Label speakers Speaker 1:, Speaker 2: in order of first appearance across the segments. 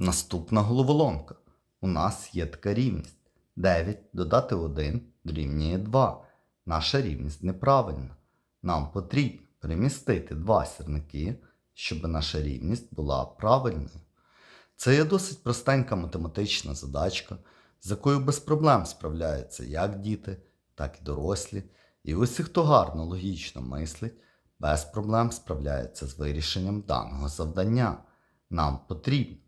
Speaker 1: Наступна головоломка. У нас є така рівність. 9 додати 1 дорівнює 2. Наша рівність неправильна. Нам потрібно перемістити два сірники, щоб наша рівність була правильною. Це є досить простенька математична задачка, з якою без проблем справляються як діти, так і дорослі. І усі, хто гарно логічно мислить, без проблем справляється з вирішенням даного завдання. Нам потрібно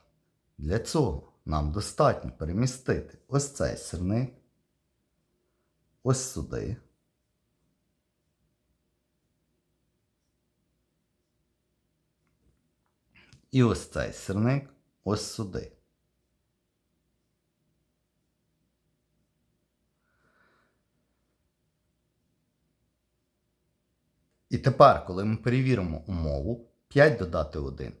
Speaker 1: Для цього нам достатньо перемістити ось цей сірник, ось сюди. І ось цей сірник ось сюди. І тепер, коли ми перевіримо умову, 5 додати 1